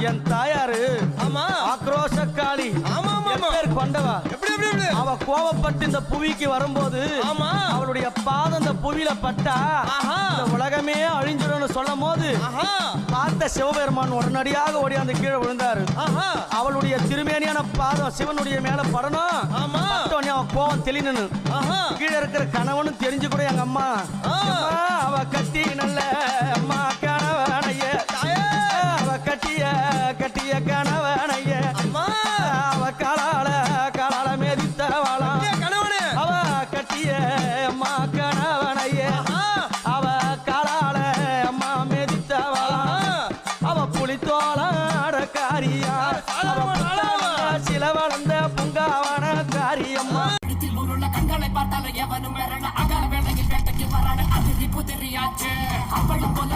என் தாயாரு ஆமா. ஆக்ரோஷ காளி ஆமா. பேர் கொண்டவா. எப்படி அவ கோவப்பட்டு இந்த புவிக்கு வரும்போது ஆமா. அவளுடைய பாதம் இந்த புவியில பட்டா ஆஹா. இந்த உலகமே அழிஞ்சிடும்னு சொல்லும் போது சிவபெருமான் உடனடியாக ஓடியாந்து கீழே விழுந்தாரு. அவளுடைய திருமேனியான பாதம் சிவனுடைய மேல படணும். ஆமா. கோவம் தெளினு கீழே இருக்கிற கணவனும் தெரிஞ்சு கூட எங்க அம்மா புலித்தோளாட காரியா சில வளர்ந்த பூங்காவன காரியம்மா கண்களை பார்த்தாலும் எவனும் வேறன அகல வேலையில் வேட்டைக்கு வரான அதிரி புதிரியாச்சு. அவளும் போல